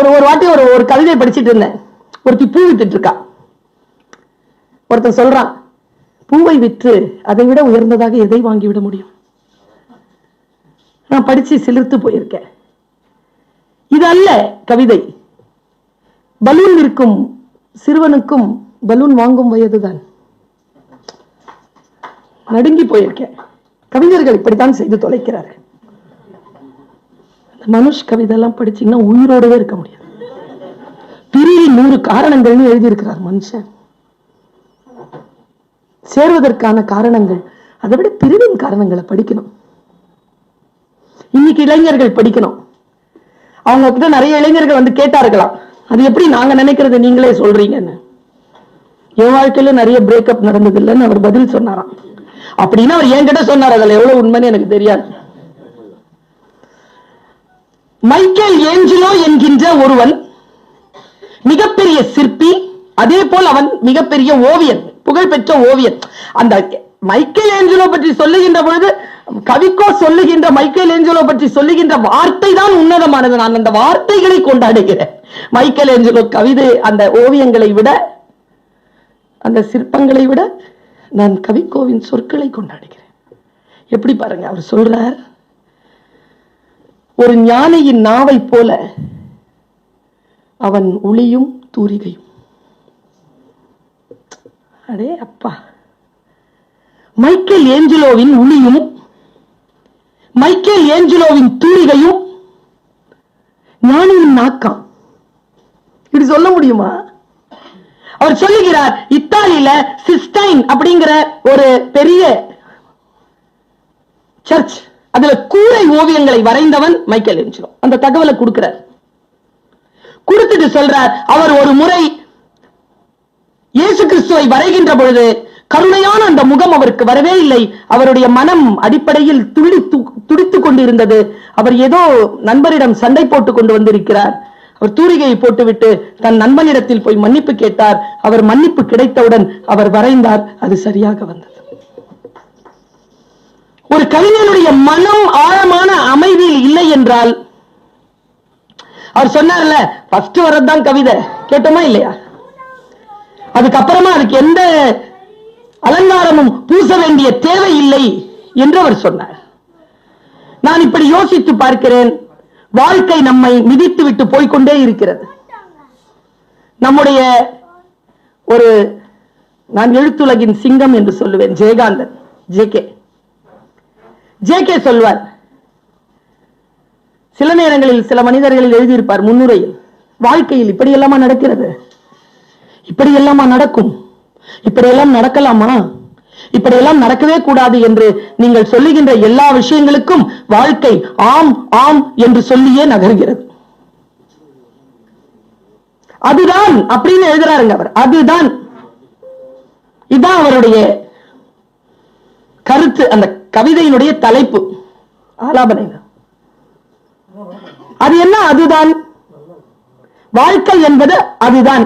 ஒரு ஒரு வாட்டி ஒரு ஒரு கவிதை படிச்சுட்டு இருந்தேன். ஒருத்தி பூ வித்துட்டு இருக்கா. ஒருத்தன் சொல்றான் பூவை விற்று அதை விட உயர்ந்ததாக எதை வாங்கிவிட முடியும்? நான் படிச்சு சிலிர்த்து போயிருக்கேன். இது அல்ல கவிதை. பலூன் இருக்கும் சிறுவனுக்கும் பலூன் வாங்கும் வயதுதான். நடுங்கி போயிருக்கேன். கவிஞர்கள் இப்படித்தான் செய்து தொலைக்கிறார்கள். அந்த மனுஷ் கவிதெல்லாம் படிச்சீங்கன்னா உயிரோடவே இருக்க முடியாது. பிரிவின் நூறு காரணங்கள்னு எழுதியிருக்கிறார் மனுஷன். சேர்வதற்கான காரணங்கள் அதை விட பிரிவின் காரணங்களை படிக்கணும். இன்னைக்கு இளைஞர்கள் படிக்கணும். அவங்க கிட்ட நிறைய இளைஞர்கள் வந்து கேட்டார்களாம். அது எப்படி நாங்க நினைக்கிறது நீங்களே சொல்றீங்கன்னு. என் வாழ்க்கையில நிறைய பிரேக்கப் நடந்தது இல்லைன்னு அவர் பதில் சொன்னாராம். அப்படின்னு அவர் என்கிட்ட சொன்னார் அதுல எவ்வளவு உண்மைன்னு எனக்கு தெரியாது. மைக்கேல் ஏஞ்சலோ என்கின்ற ஒருவன் மிகப்பெரிய சிற்பி அதே போல் அவன் மிகப்பெரிய ஓவியன் புகழ்பெற்ற ஓவியன். அந்த மைக்கேல் ஏஞ்சலோ பற்றி சொல்லுகின்ற பொழுது கவிக்கோ சொல்லுகின்ற மைக்கேல் ஏஞ்சலோ பற்றி சொல்லுகின்ற வார்த்தை தான் உன்னதமானது. நான் அந்த வார்த்தைகளை கொண்டாடுகிறேன். மைக்கேல் ஏஞ்சலோ கவிதை அந்த ஓவியங்களை விட அந்த சிற்பங்களை விட நான் கவிக்கோவின் சொற்களை கொண்டாடுகிறேன். எப்படி பாருங்க அவர் சொல்றார் ஒரு ஞானியின் நாவை போல அவன் ஒளியும் தூரிகையும். அடே அப்பா. மைக்கேல் ஏஞ்சலோவின் ஒளியும் மைக்கேல் ஏஞ்சலோவின் தூரிகையும் ஞானியின் நாக்கம். இப்படி சொல்ல முடியுமா? அவர் சொல்லுகிறார் இத்தாலியில சிஸ்டைன் அப்படிங்கிற ஒரு பெரிய சர்ச் அதுல கூரை ஓவியங்களை வரைந்தவன் மைக்கேல் எஞ்சலோ அந்த தகவலை கொடுக்கிறார். கொடுத்துட்டு சொல்றார் அவர் ஒரு முறை இயேசு கிறிஸ்துவை வரைகின்ற பொழுது கருணையான அந்த முகம் அவருக்கு வரவே இல்லை. அவருடைய மனம் அடிப்படையில் துள்ளி துடித்துக் கொண்டிருந்தது. அவர் ஏதோ நண்பரிடம் சண்டை போட்டு கொண்டு வந்திருக்கிறார். அவர் தூரிகையை போட்டுவிட்டு தன் நண்பனிடத்தில் போய் மன்னிப்பு கேட்டார். அவர் மன்னிப்பு கிடைத்தவுடன் அவர் வரைந்தார். அது சரியாக வந்தது. ஒரு கவிஞனுடைய மனம் ஆழமான அமைதியில் இல்லை என்றால் அவர் சொன்னார்ல ஃபர்ஸ்ட் வரதுதான் கவிதை. கேட்டோமா இல்லையா? அதுக்கப்புறமா அதுக்கு எந்த அலங்காரமும் பூச வேண்டிய தேவை இல்லை என்று அவர் சொன்னார். நான் இப்படி யோசித்து பார்க்கிறேன். வாழ்க்கை நம்மை மிதித்து விட்டு போய்க்கொண்டே இருக்கிறது. நம்முடைய ஒரு நான் எழுத்துலகின் சிங்கம் என்று சொல்லுவேன் Jayakanthan J K. J K சொல்வார். சில நேரங்களில் சில மனிதர்களில் எழுதியிருப்பார் முன்னுரையில் வாழ்க்கையில் இப்படி எல்லாமா நடக்கிறது? இப்படி எல்லாமா நடக்கும்? இப்படியெல்லாம் நடக்கலாமா? இப்படியெல்லாம் நடக்கவே கூடாது என்று நீங்கள் சொல்லுகின்ற எல்லா விஷயங்களுக்கும் வாழ்க்கை ஆம் ஆம் என்று சொல்லியே நகர்கிறது. அதுதான் அப்படின்னு எழுதுறாருங்க அவர். அதுதான். இதுதான் அவருடைய கருத்து அந்த கவிதையினுடைய தலைப்பு. ஆலாபனை அது என்ன? அதுதான். வாழ்க்கை என்பது அதுதான்.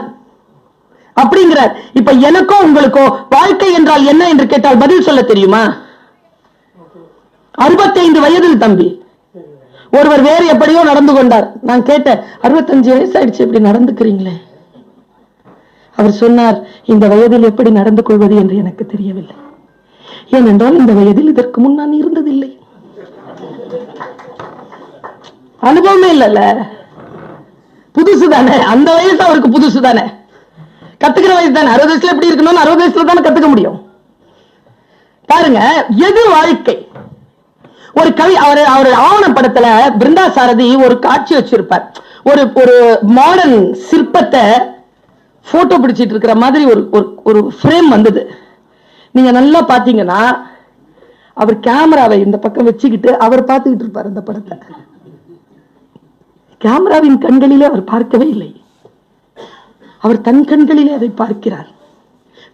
அப்படிங்கிறார். இப்ப எனக்கோ உங்களுக்கோ வாழ்க்கை என்றால் என்ன என்று கேட்டால் பதில் சொல்ல தெரியுமா? அறுபத்தைந்து வயதில் தம்பி. ஒருவர் வேறு எப்படியோ நடந்து கொண்டார். நான் கேட்டேன் அறுபத்தஞ்சு வயசு ஆயிடுச்சு இப்படி நடந்துக்கிறீங்களே. அவர் சொன்னார் இந்த வயதில் எப்படி நடந்து கொள்வது என்று எனக்கு தெரியவில்லை. ஏனென்றால் இந்த வயதில் இதற்கு முன் நான் இருந்ததில்லை. அனுபவமே இல்லைல்ல. புதுசு தானே. அந்த வயசு அவருக்கு புதுசு தானே. கத்துக்கிற வயசு தானே. அறுபது வயசுல எப்படி இருக்கணும்னு அறுபது வயசுல தானே கத்துக்க முடியும். பாருங்க எது வாழ்க்கை? ஒரு கவி அவர் அவர் ஆவணப்படத்துல பிருந்தா சாரதி ஒரு காட்சி வச்சிருப்பார். ஒரு ஒரு மாடர்ன் சிற்பத்தை போட்டோ பிடிச்சிட்டு இருக்கிற மாதிரி ஒரு ஒரு- ஒரு ஃப்ரேம் வந்தது. நீங்க நல்லா பாத்தீங்கன்னா அவர் கேமராவை இந்த பக்கம் வச்சுக்கிட்டு அவர் பார்த்துக்கிட்டு இருப்பார் இந்த படத்தை. கேமராவின் கண்களிலே அவர் பார்க்கவே இல்லை. அவர் தன் கண்களிலே அதை பார்க்கிறார்.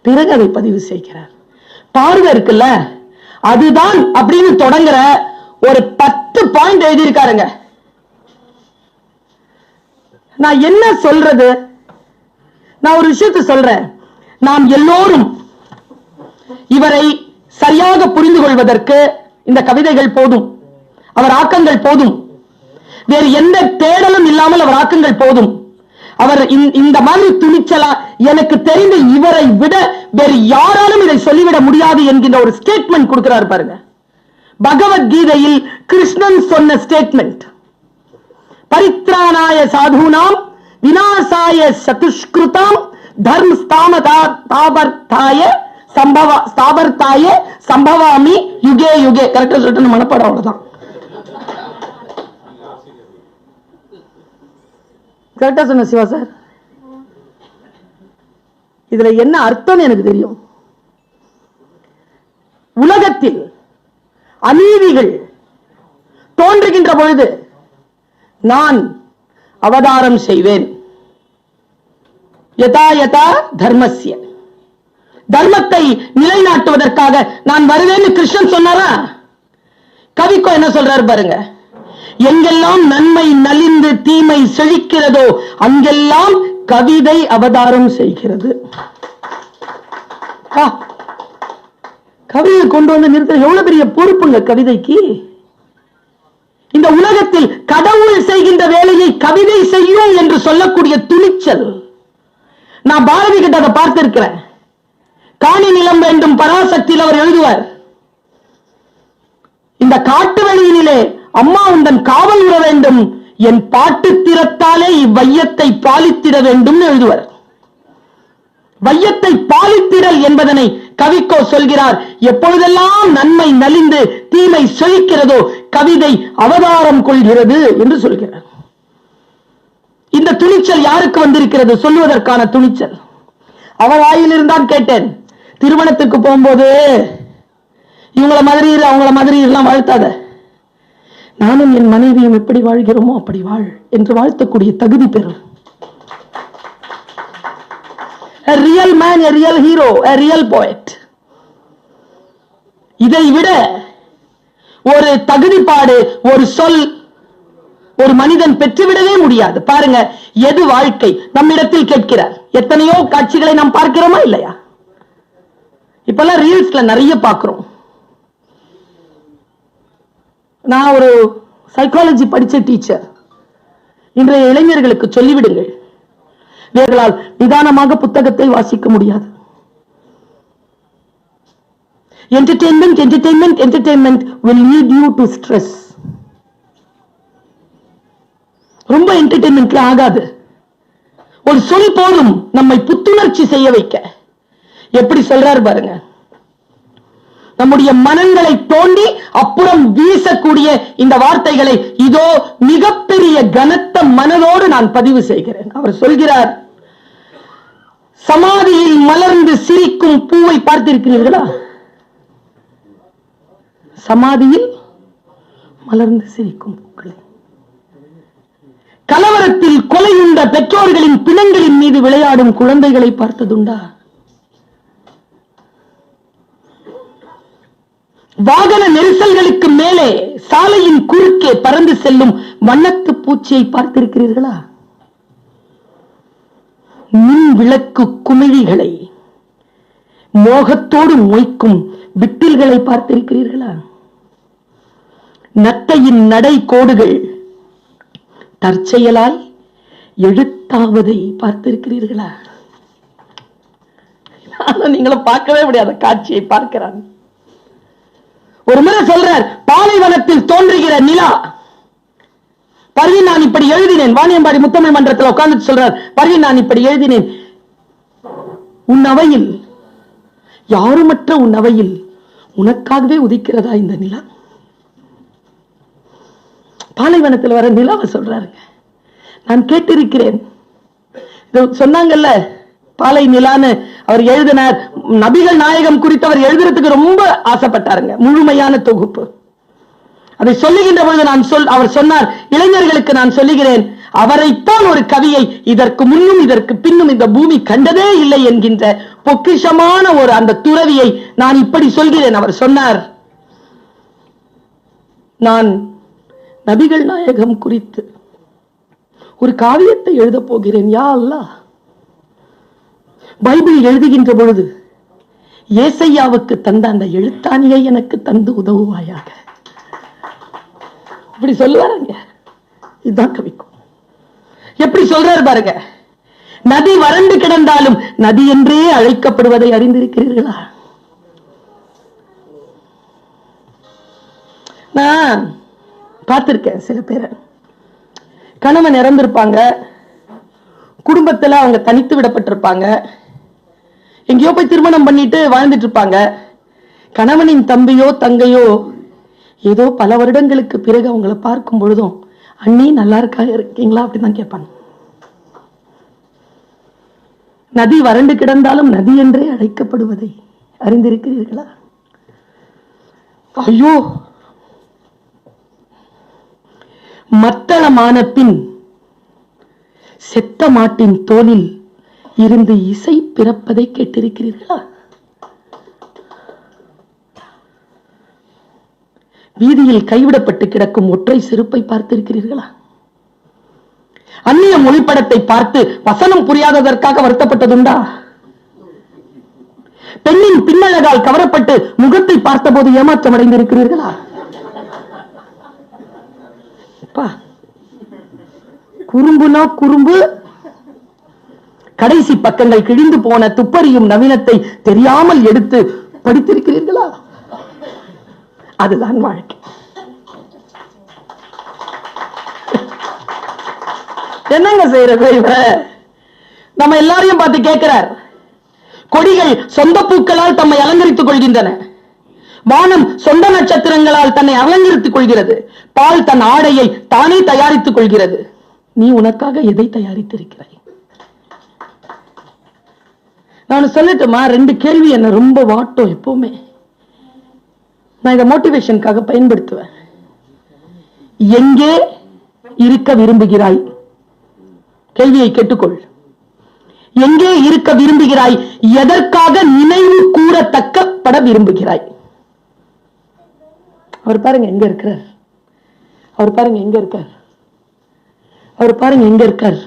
பிறகு அதை பதிவு செய்கிறார். பார்வை இருக்குல்ல அதுதான் அப்படின்னு தொடங்குற ஒரு பத்து பாயிண்ட் எழுதியிருக்காருங்க. நான் என்ன சொல்றது? நான் ஒரு விஷயத்தை சொல்றேன். நாம் எல்லோரும் இவரை சரியாக புரிந்து கொள்வதற்கு இந்த கவிதைகள் போதும். அவர் ஆக்கங்கள் போதும். வேறு எந்த தேடலும் இல்லாமல் அவர் ஆக்கங்கள் போதும். அவர் இந்த- மாதிரி துணிச்சலா எனக்கு தெரிந்த இவரை விட வேறு யாராலும் இதை சொல்லிவிட முடியாது என்கின்ற ஒரு ஸ்டேட்மெண்ட் கொடுக்கிறார் பாருங்க. பகவத்கீதையில் கிருஷ்ணன் சொன்ன ஸ்டேட்மெண்ட் பரித்ராணாய சாதுனாம் வினாசாய சதுஷ்கிருதாம் தர்ம சம்பவ ஸ்தாபர்த்தாய சம்பவாமி யுகே யுகே. கரெக்டா சொல்லிட்டு மனப்பாடம் அவ்வளவுதான். கரெக்டா சொன்ன சிவா சார். இதுல என்ன அர்த்தம்னு எனக்கு தெரியும். உலகத்தில் அநீதிகள் தோன்றுகின்ற பொழுது நான் அவதாரம் செய்வேன். யதா யதா தர்மசிய தர்மத்தை நிலைநாட்டுவதற்காக நான் வருவேன்னு கிருஷ்ணன் சொன்னாரா? கவிக்கோ என்ன சொல்றாரு பாருங்க. எங்கெல்லாம் நன்மை நலிந்து தீமை செழிக்கிறதோ அங்கெல்லாம் கவிதை அவதாரம் செய்கிறது. ஆ, கவிதை கொண்டு வந்து நிறுத்த எவ்வளவு பெரிய பொறுப்புங்க கவிதைக்கு? இந்த உலகத்தில் கடவுள் செய்கின்ற வேலையை கவிதை செய்யும் என்று சொல்லக்கூடிய துணிச்சல். நான் பாரதி கிட்ட அதை பார்த்திருக்கிறேன். காணி நிலம் வேண்டும் பராசக்தியில் அவர் எழுதுவார். இந்த காட்டு வெளியினிலே அம்மா உந்தன் காவல் உற வேண்டும் என் பாட்டு திறத்தாலே இவ்வையத்தை பாலித்திட வேண்டும் எழுதுவர். வையத்தை பாலித்திடல் என்பதனை கவிக்கோ சொல்கிறார். எப்பொழுதெல்லாம் நன்மை நலிந்து தீமை செழிக்கிறதோ கவிதை அவதாரம் கொள்கிறது என்று சொல்கிறார். இந்த துணிச்சல் யாருக்கு வந்திருக்கிறது? சொல்லுவதற்கான துணிச்சல். அவ வாயிலிருந்தான் கேட்டேன். திருமணத்துக்கு போகும்போது இவங்கள மாதிரி இரு அவங்கள மாதிரி எல்லாம் வாழ்த்தாத. நானும் என் மனைவியும் எப்படி வாழ்கிறோமோ அப்படி வாழ் என்று வாழ்த்தக்கூடிய தகுதி பெறும் a real man a real hero a real poet. இதை விட ஒரு தகுதிப்பாடு ஒரு சொல் ஒரு மனிதன் பெற்றுவிடவே முடியாது. பாருங்க எது வாழ்க்கை? நம்மிடத்தில் கேட்கிறார். எத்தனையோ காட்சிகளை நாம் பார்க்கிறோமா இல்லையா? இப்பெல்லாம் ரீல்ஸ்ல நிறைய பார்க்குறோம் நான் ஒரு சைக்காலஜி படித்த டீச்சர் இன்றைய இளைஞர்களுக்கு சொல்லிவிடுங்கள். இவர்களால் நிதானமாக புத்தகத்தை வாசிக்க முடியாது. Entertainment entertainment entertainment will lead you to stress. ரொம்ப என்டர்டைன்மெண்ட்ல ஆகாது. ஒரு சொல் போதும் நம்மை புத்துணர்ச்சி செய்ய வைக்க. எப்படி சொல்றாரு பாருங்க. நம்முடைய மனங்களை தோண்டி அப்புறம் வீசக்கூடிய இந்த வார்த்தைகளை இதோ மிகப்பெரிய கனத்த மனதோடு நான் பதிவு செய்கிறேன். அவர் சொல்கிறார் சமாதியில் மலர்ந்து சிரிக்கும் பூவை பார்த்திருக்கிறீர்களா? சமாதியில் மலர்ந்து சிரிக்கும் பூக்களை. கலவரத்தில் கொலையுண்ட பெற்றோர்களின் பிணங்களின் மீது விளையாடும் குழந்தைகளை பார்த்ததுண்டா? வாகன நெரிசல்களுக்கு மேலே சாலையின் குறுக்கே பறந்து செல்லும் வண்ணத்து பூச்சியை பார்த்திருக்கிறீர்களா? மின் விளக்கு குமிழிகளை மோகத்தோடு மொய்க்கும் விட்டில்களை பார்த்திருக்கிறீர்களா? நத்தையின் நடை கோடுகள் தற்செயலாய் எழுத்தாவதை பார்த்திருக்கிறீர்களா? நீங்களும் பார்க்கவே முடியாத. காட்சியை பார்க்கிறான். ஒரு முறை சொல்றார் பாலைவனத்தில் தோன்றுகிற நிலா. பருவி நான் இப்படி எழுதினேன். வாணியம்பாடி முத்தமிழ் மன்றத்தில் உட்கார்ந்து சொல்றார் பருவி நான் இப்படி எழுதினேன். உன் அவையில் யாருமற்ற உன் அவையில் உனக்காகவே உதிக்கிறதா இந்த நிலா? பாலைவனத்தில் வர நிலாவை சொல்றாருங்க நான் கேட்டிருக்கிறேன். சொன்னாங்கல்ல பாலை நிலான்னு அவர் எழுதினார் நபிகள் நாயகம் குறித்து அவர் எழுதுறதுக்கு ரொம்ப ஆசைப்பட்டாருங்க. முழுமையான தொகுப்பு. அதை சொல்லுகின்ற பொழுது நான் சொல் அவர் சொன்னார் இளைஞர்களுக்கு நான் சொல்லுகிறேன் அவரைத்தான் ஒரு கவியை இதற்கு முன்னும் இதற்கு பின்னும் இந்த பூமி கண்டதே இல்லை என்கின்ற பொக்கிஷமான ஒரு அந்த துறவியை நான் இப்படி சொல்கிறேன். அவர் சொன்னார் நான் நபிகள் நாயகம் குறித்து ஒரு காவியத்தை எழுதப் போகிறேன் யா அல்லா பைபிள் எழுதுகின்ற பொழுது ஏசையாவுக்கு தந்த அந்த எழுத்தாணியை எனக்கு தந்து உதவுவாயாக. இப்படி சொல்லுவாருங்க இதுதான் கவிக்கும் எப்படி சொல்றாரு பாருங்க. நதி வறண்டு கிடந்தாலும் நதி என்றே அழைக்கப்படுவதை அறிந்திருக்கிறீர்களா? நான் பார்த்திருக்கேன் சில பேரை. கணவன் இறந்திருப்பாங்க. குடும்பத்துல அவங்க தனித்து விடப்பட்டிருப்பாங்க. எங்கேயோ போய் திருமணம் பண்ணிட்டு வாழ்ந்துட்டு இருப்பாங்க. கணவனின் தம்பியோ தங்கையோ ஏதோ பல வருடங்களுக்கு பிறகு அவங்கள பார்க்கும் பொழுதும் அண்ணி நல்லா இருக்கா? இருக்கீங்களா? அப்படிதான் கேட்பாங்க. நதி வறண்டு கிடந்தாலும் நதி என்றே அழைக்கப்படுவதை அறிந்திருக்கிறீர்களா? ஐயோ! மத்தளமான பின் செத்த மாட்டின் தோலில் இருந்து இசை பிறப்பதை கேட்டிருக்கிறீர்களா? வீதியில் கைவிடப்பட்டு கிடக்கும் ஒற்றை செருப்பை பார்த்திருக்கிறீர்களா? அந்நிய மொழிப்படத்தை பார்த்து வசனம் புரியாததற்காக வருத்தப்பட்டதுண்டா? பெண்ணின் பின்னழகால் கவரப்பட்டு முகத்தை பார்த்தபோது ஏமாற்றம் அடைந்திருக்கிறீர்களா குறும்புனா குறும்பு கடைசி பக்கங்கள் கிழிந்து போன துப்பறியும் நவீனத்தை தெரியாமல் எடுத்து படித்திருக்கிறீர்களா? அதுதான் வாழ்க்கை. என்னங்க செய்யறது இவ? நம்ம எல்லாரையும் பார்த்து கேட்கிறார். கொடிகள் சொந்த பூக்களால் தம்மை அலங்கரித்துக் கொள்கின்றன. வானம் சொந்த நட்சத்திரங்களால் தன்னை அலங்கரித்துக் கொள்கிறது. பால் தன் ஆடையை தானே தயாரித்துக் கொள்கிறது. நீ உனக்காக எதை தயாரித்திருக்கிறாய்? நான் சொல்லட்டுமா? ரெண்டு கேள்வி என்ன ரொம்ப வாட்டும் எப்பவுமே. நான் இதை மோட்டிவேஷனுக்காக பயன்படுத்துவேன். எங்கே இருக்க விரும்புகிறாய்? கேள்வியை கேட்டுக்கொள். எங்கே இருக்க விரும்புகிறாய்? எதற்காக நினைவு கூறத்தக்கப்பட விரும்புகிறாய்? அவர் பாருங்க எங்க இருக்கிறார்? அவர் பாருங்க எங்க இருக்கார்? அவர் பாருங்க எங்க இருக்கார்?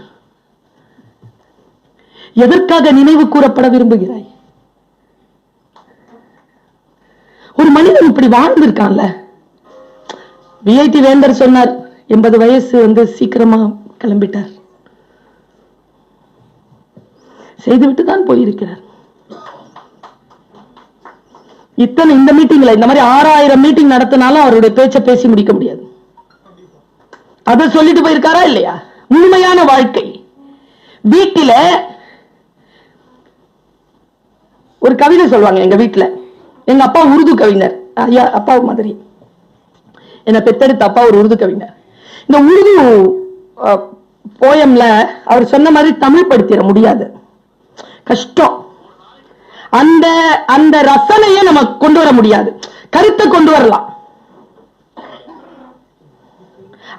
எதற்காக நினைவு கூறப்பட விரும்புகிறாய்? ஒரு மனிதன் இப்படி வாழ்ந்திருக்கான்ல? விஐடி வேந்தர் சொன்னார் எண்பது வயசு வந்து சீக்கிரமா கிளம்பிட்டார். செய்துவிட்டு தான் போயிருக்கிறார். இத்தனை இந்த மீட்டிங்ல இந்த மாதிரி ஆறாயிரம் மீட்டிங் நடத்தினாலும் அவருடைய பேச்சை பேசி முடிக்க முடியாது. அதை சொல்லிட்டு போயிருக்காரா இல்லையா? முழுமையான வாழ்க்கை. வீட்டில ஒரு கவிதை சொல்லுவாங்க எங்க வீட்டுல எங்க அப்பா உருது கவிஞர். ஐயா அப்பா மாதிரி. என்னை பெத்தெடுத்த அப்பா ஒரு உருது கவிஞர். இந்த உருது போயம்ல அவர் சொன்ன மாதிரி தமிழ் படுத்திட முடியாது. கஷ்டம். அந்த அந்த ரசனையை நம்ம கொண்டு வர முடியாது. கருத்தை கொண்டு வரலாம்.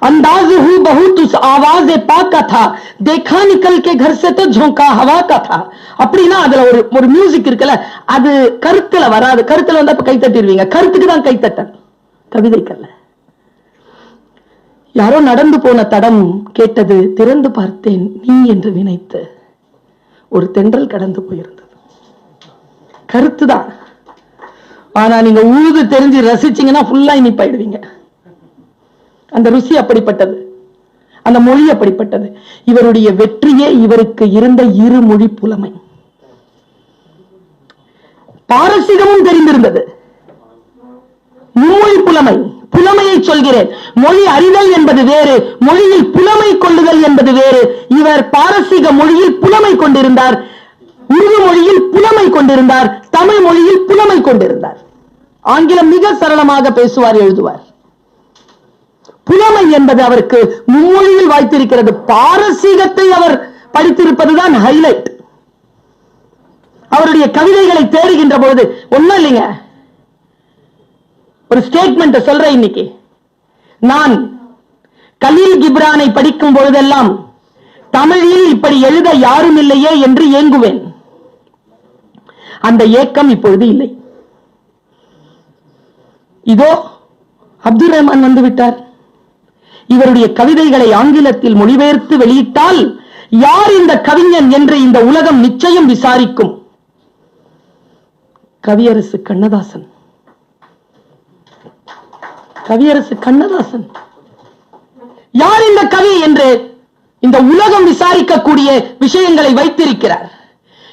अंदाज हूँ बहुत उस आवाज पा का था देखा निकल के घर से तो झोंका हवा का था அப்படின்னா அதுல ஒரு ஒரு மியூசிக் இருக்குல்ல அது கருத்துல வராது கருத்துல வந்தா இப்ப கை தட்டிடுவீங்க கருத்துக்கு தான் கை தட்டல் கவிதைக்கல்ல யாரோ நடந்து போன தடம் கேட்டது திறந்து பார்த்தேன் நீ என்று நினைத்து ஒரு தென்றல் கடந்து போயிருந்தது கருத்துதான் ஆனா நீங்க உழுது தெரிஞ்சு ரசிச்சீங்கன்னா ஃபுல்லா இனிப்பாயிடுவீங்க அந்த ருசி அப்படிப்பட்டது. அந்த மொழி அப்படிப்பட்டது. இவருடைய வெற்றியே இவருக்கு இருந்த இரு மொழி புலமை. பாரசீகமும் தெரிந்திருந்தது. மும்மொழி புலமை. புலமையை சொல்கிறேன். மொழி அறிதல் என்பது வேறு மொழியில் புலமை கொள்ளுதல் என்பது வேறு. இவர் பாரசீக மொழியில் புலமை கொண்டிருந்தார். உருது மொழியில் புலமை கொண்டிருந்தார். தமிழ் மொழியில் புலமை கொண்டிருந்தார். ஆங்கிலம் மிக சரளமாக பேசுவார் எழுதுவார். புலமை என்பது அவருக்கு மும்மொழியில் வாய்த்திருக்கிறது. பாரசீகத்தை அவர் படித்திருப்பதுதான் ஹைலைட் அவருடைய கவிதைகளை தேடுகின்ற பொழுது ஒண்ணும் இல்லைங்க? ஒரு ஸ்டேட்மெண்ட் சொல்றேன் இன்னைக்கு. நான் கலீல் கிப்ரானை படிக்கும் பொழுதெல்லாம் தமிழில் இப்படி எழுத யாரும் இல்லையே என்று ஏங்குவேன். அந்த ஏக்கம் இப்பொழுது இல்லை. இதோ அப்துல் ரஹ்மான் வந்து விட்டார். இவருடைய கவிதைகளை ஆங்கிலத்தில் மொழிபெயர்த்து வெளியிட்டால் யார் இந்த கவிஞன் என்று இந்த உலகம் நிச்சயம் விசாரிக்கும்? கவியரசு கண்ணதாசன். கவியரசு கண்ணதாசன். யார் இந்த கவி என்று இந்த உலகம் விசாரிக்கக்கூடிய விஷயங்களை வைத்திருக்கிறார்?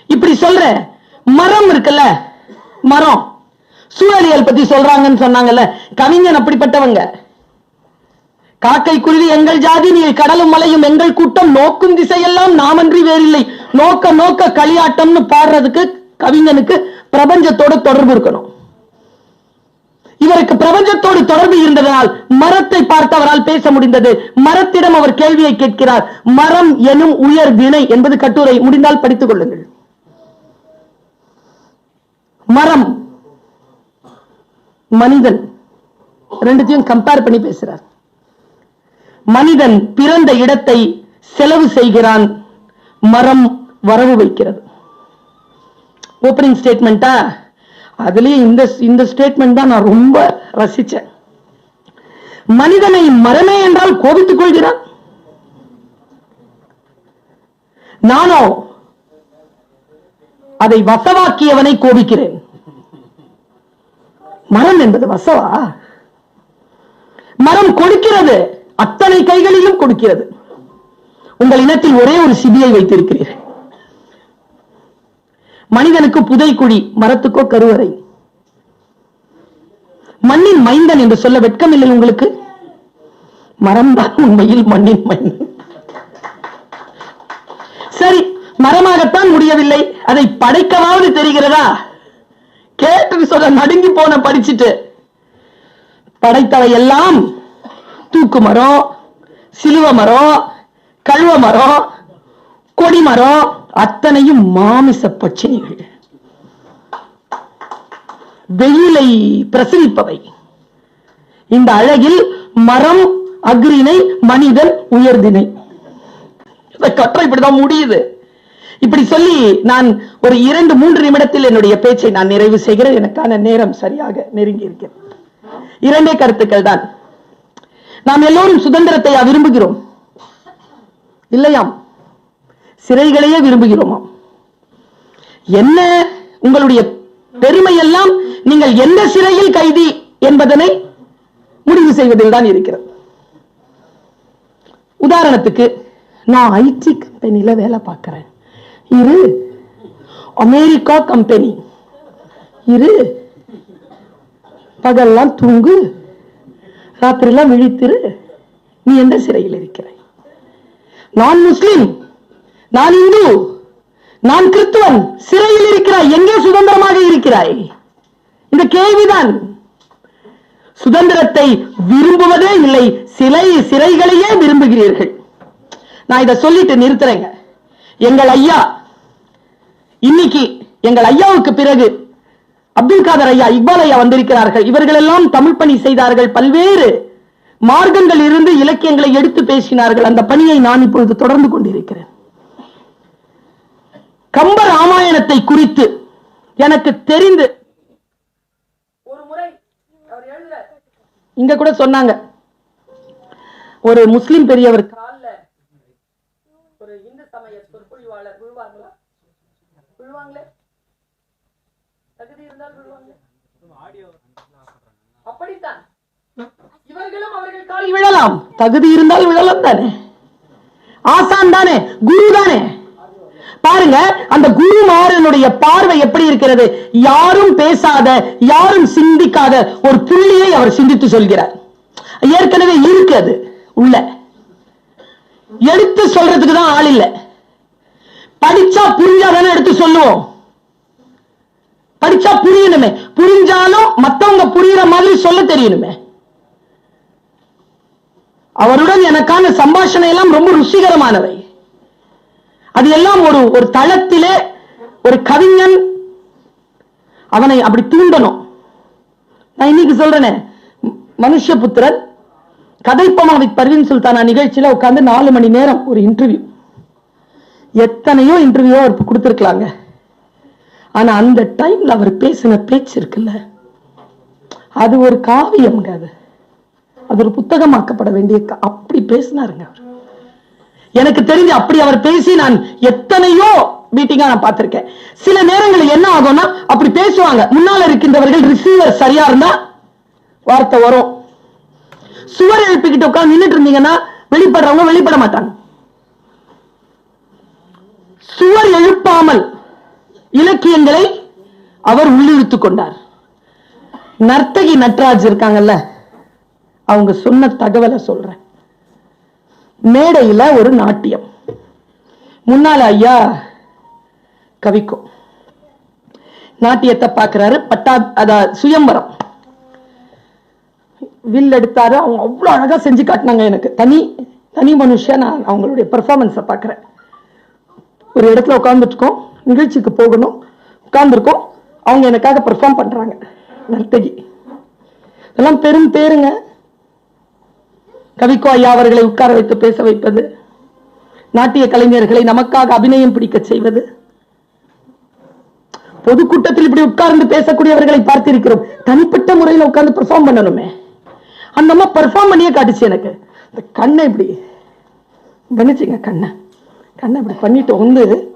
இப்படி சொல்ற மரம் இருக்குல்ல? மரம். சூழலியல் பத்தி சொல்றாங்கன்னு சொன்னாங்கல்ல. கவிஞன் அப்படிப்பட்டவங்க. காக்கை குருவி எங்கள் ஜாதி நீர் கடலும் மலையும் எங்கள் கூட்டம். நோக்கும் திசையெல்லாம் நாமன்றி வேறில்லை. நோக்க நோக்க களியாட்டம்னு பாடுறதுக்கு கவிஞனுக்கு பிரபஞ்சத்தோட தொடர்பு இருக்கணும். இவருக்கு பிரபஞ்சத்தோடு தொடர்பு இருந்ததனால் மரத்தை பார்த்து அவரால் பேச முடிந்தது. மரத்திடம் அவர் கேள்வியை கேட்கிறார். மரம் எனும் உயர் வினை என்பது கட்டுரை. முடிந்தால் படித்துக் கொள்ளுங்கள். மரம் மனிதன். ரெண்டுத்தையும் கம்பேர் பண்ணி பேசுறார். மனிதன் பிறந்த இடத்தை செலவு செய்கிறான். மரம் வரவு வைக்கிறது. ஓப்பனிங் ஸ்டேட்மெண்டா அதுலயும் இந்த இந்த ஸ்டேட்மெண்ட் தான் நான் ரொம்ப ரசிச்சேன். மனிதனை மரமே என்றால் கோபித்துக் கொள்கிறான். நானோ அதை வசவாக்கியவனை கோபிக்கிறேன். மரம் என்பது வசவா? மரம் கொடுக்கிறது. அத்தனை கைகளிலும் கொடுக்கிறது. உங்கள் இனத்தில் ஒரே ஒரு சிபியை வைத்திருக்கிறீர்கள். மனிதனுக்கு புதைக்குழி மரத்துக்கோ கருவறை. மண்ணின் மைந்தன் என்று சொல்ல வெட்கமில்லை உங்களுக்கு? மரம்தான் உண்மையில் மண்ணின் மைந்தன். சரி மரமாகத்தான் முடியவில்லை. அதை படைக்கவாவது தெரிகிறதா? கேட்டு சொல்ல நடுங்கி போன படிச்சுட்டு. படைத்தவை எல்லாம் தூக்கு மரம் சிலுவ மரம் கழுவ மரம் கொடி மரம் அத்தனையும் மாமிச பட்சினிகள். வெயிலை பிரசரிப்பவை. இந்த அழகில் மரம் அக்ரிணை மனிதன் உயர்தினை இந்த கற்றை இப்படிதான் முடியுது. இப்படி சொல்லி நான் ஒரு இரண்டு மூன்று நிமிடத்தில் என்னுடைய பேச்சை நான் நிறைவு செய்கிறேன். எனக்கான நேரம் சரியாக நெருங்கி இருக்கிறது. இரண்டே கருத்துக்கள் தான். நாம் எல்லோரும் சுதந்திரத்தை விரும்புகிறோம்? இல்லையாம். சிறைகளையே விரும்புகிறோமாம். என்ன உங்களுடைய பெருமை எல்லாம் நீங்கள் எந்த சிறையில் கைதி என்பதனை முடிவு செய்வதில் தான் இருக்கிறது. உதாரணத்துக்கு நான் ஐடி கம்பெனியில வேலை பார்க்கிறேன். இரு அமெரிக்கா கம்பெனி. இரு பகல்லாம் தூங்கு. ராத்திரிலாம் விழித்திரு. நீ எந்த சிறையில் இருக்கிறாய்? நான் முஸ்லிம். நான் இந்து. நான் கிறிஸ்துவன். சிறையில் இருக்கிறாய். எங்கே சுதந்திரமாக இருக்கிறாய்? இந்த கேள்விதான். சுதந்திரத்தை விரும்புவதே இல்லை. சிலை சிறைகளையே விரும்புகிறீர்கள். நான் இதை சொல்லிட்டு நிறுத்துறேங்க. எங்கள் ஐயா இன்னைக்கு எங்கள் ஐயாவுக்கு பிறகு அப்துல் காதர் ஐயா இக்பால் ஐயா வந்திருக்கிறார்கள். இவர்கள் எல்லாம் தமிழ் பணி செய்தார்கள். பல்வேறு மார்க்கங்கள் இருந்து இலக்கியங்களை எடுத்து பேசினார்கள். அந்த பணியை நான் இப்பொழுது தொடர்ந்து கொண்டிருக்கிறேன். கம்ப ராமாயணத்தை குறித்து எனக்கு தெரிந்து ஒரு முறை இங்க கூட சொன்னாங்க. ஒரு முஸ்லிம் பெரியவர் கால்ல ஒரு இந்து சமய சொற்பொழிவாளர் விழுவாங்களா விழுவாங்களே தகுதி இருந்தால் விழுவாங்களே அப்படித்தான் இவர்களும் அவர்கள் காலில் விழலாம். தகுதி இருந்தால் விழலாம் தானே? ஆசான் தானே? குரு தானே? பாருங்க அந்த குருமாரனுடைய பார்வை எப்படி இருக்கிறது? யாரும் பேசாத யாரும் சிந்திக்காத ஒரு புள்ளியை அவர் சிந்தித்து சொல்கிறார். ஏற்கனவே இருக்கு அது உள்ள. எடுத்து சொல்றதுக்கு தான் ஆள் இல்லை. படிச்சா புரிஞ்சாதானே எடுத்து சொல்லுவோம். படிச்சா புரியணுமே. புரிஞ்சாலும் மத்தவங்க புரியுற மாதிரி சொல்ல தெரியணுமே. அவருடன் எனக்கான சம்பாஷணை எல்லாம் ரொம்ப ருசிகரமானவை. அது எல்லாம் ஒரு ஒரு தளத்திலே ஒரு கவிஞன் அவனை அப்படி தூண்டணும். நான் இன்னைக்கு சொல்றேனே ம- மனுஷபுத்திரன் கதைப்பமாவை பர்வீன் சுல்தானா நிகழ்ச்சியில உட்காந்து நாலு மணி நேரம் ஒரு இன்டர்வியூ எத்தனையோ இன்டர்வியூ அவர் கொடுத்துருக்கலாங்க. ஆனா அந்த டைம்ல அவர் பேசின பேச்சு இருக்குல்ல அது ஒரு காவியம் அது. அது ஒரு புத்தகமாக்கப்பட வேண்டிய அப்படி பேசினாருங்க அவர். எனக்கு தெரிஞ்சு அப்படி அவர் பேசி நான் எத்தனையோ மீட்டிங்கா நான் பார்த்திருக்கேன். சில நேரங்களில் என்ன ஆகும்னா அப்படி பேசுவாங்க. முன்னால் இருக்கின்றவர்கள் ரிசீவர் சரியா இருந்தா வார்த்தை வரும். சுவர் எழுப்பிக்கிட்டு உட்கார்ந்து நின்னுட்டு இருந்தீங்கன்னா வெளிப்படுறவங்க வெளிப்பட மாட்டாங்க. சுவர் எழுப்பாமல் இலக்கியங்களை அவர் உள்ளிழுத்துக் கொண்டார். நர்த்தகி நட்ராஜ் இருக்காங்கல்ல அவங்க சொன்ன தகவலை சொல்றேன். மேடையில ஒரு நாட்டியம். முன்னால ஐயா கவிக்கும் நாட்டியத்தை பார்க்கிறாரு பட்டா அதா சுயம்பரம். வில் எடுத்தாரு அவங்க அவ்வளோ அழகா செஞ்சு காட்டினாங்க எனக்கு. தனி தனி மனுஷன் நான் அவங்களுடைய பெர்ஃபார்மன்ஸை பார்க்குறேன். ஒரு இடத்துல உட்காந்துட்ருக்கோம் நிகழ்ச்சிக்கு போகணும் உட்காந்துருக்கோம் அவங்க எனக்காக பெர்ஃபார்ம் பண்றாங்க நர்த்தகி. இதெல்லாம் பெரும் பேருங்க. கவிக்கோ ஐயா அவர்களை உட்கார வைத்து பேச வைப்பது நாட்டிய கலைஞர்களை நமக்காக அபிநயம் பிடிக்க செய்வது. பொதுக்கூட்டத்தில் இப்படி உட்கார்ந்து பேசக்கூடியவர்களை பார்த்திருக்கிறோம். தனிப்பட்ட முறையில் உட்கார்ந்து பெர்ஃபார்ம் பண்ணணுமே. அந்த அம்மா பெர்ஃபார்ம் பண்ணியே காட்டுச்சு எனக்கு. இந்த கண்ணை இப்படி கணிச்சிங்க கண்ணை. கண்ணை இப்படி பண்ணிட்டு வந்து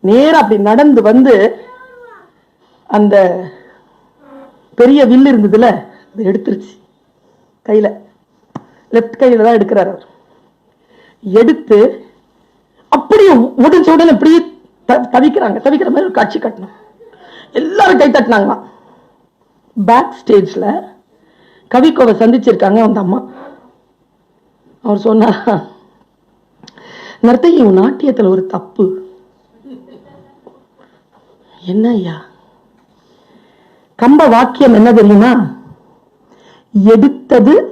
நேரா அப்படி நடந்து வந்து அந்த பெரிய வில்லு இருந்ததுல அதை எடுத்துருச்சு. கையில. லெஃப்ட் கையில தான் எடுக்கிறார் அவர். எடுத்து அப்படியே உடஞ்ச உடனே அப்படியே தவிக்கிறாங்க. தவிக்கிற மாதிரி ஒரு காட்சி கட்டணும். எல்லாரும் கை தட்டினாங்களாம். பேக் ஸ்டேஜில் கவிக்கோவை சந்திச்சிருக்காங்க அந்த அம்மா. அவர் சொன்னார் நர்த்தகி உன் நாட்டியத்தில் ஒரு தப்பு. என்ன ஐயா? கம்ப வாக்கியம் என்ன தெரியுமா? எடுத்தது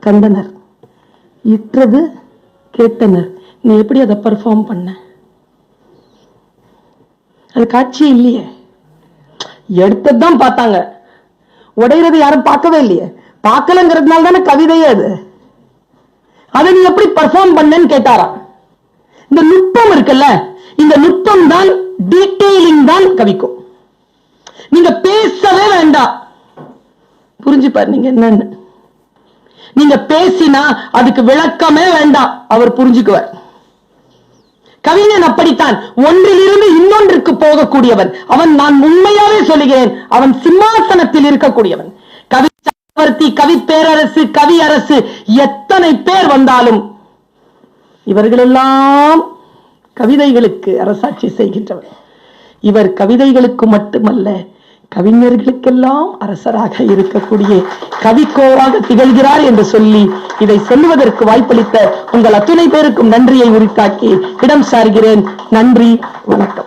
கண்டனர். இற்றது கேட்டனர். நீ எப்படி அதை பர்ஃபார்ம் பண்ண? அது காட்சியே இல்லையே. எடுத்தது தான் பார்த்தாங்க. உடையிறது யாரும் பார்க்கவே இல்லையே. பார்க்கலங்கிறதுனால தானே கவிதையே அது. அதை நீ எப்படி பெர்ஃபார்ம் பண்ணேன்னு கேட்டாராம். இந்த நுட்பம் இருக்குல்ல இந்த நுட்பம் தான் டீட்டெயிலிங் தான் கவிக்கும். நீங்க பேசவே வேண்டாம். புரிஞ்சுப்பாரு நீங்க என்னன்னு. நீங்க பேசினா அதுக்கு விளக்கமே வேண்டாம். அவர் புரிஞ்சுக்குவார். கவிஞன் அப்படித்தான். ஒன்றிலிருந்து இன்னொன்றுக்கு போகக்கூடியவன். அவன் நான் உண்மையாவே சொல்லுகிறேன். அவன் சிம்மாசனத்தில் இருக்கக்கூடியவன். கவி சக்கரவர்த்தி கவி பேரரசு கவி அரசு எத்தனை பேர் வந்தாலும் இவர்களெல்லாம் கவிதைகளுக்கு அரசாட்சி செய்கின்றவர். இவர் கவிதைகளுக்கு மட்டுமல்ல கவிஞர்களுக்கெல்லாம் அரசராக இருக்கக்கூடிய கவிக்கோவாக திகழ்கிறார் என்று சொல்லி இதை சொல்லுவதற்கு வாய்ப்பளித்த உங்கள் அத்துணை பேருக்கும் நன்றியை உரித்தாக்கி இடம் சார்கிறேன். நன்றி வணக்கம்.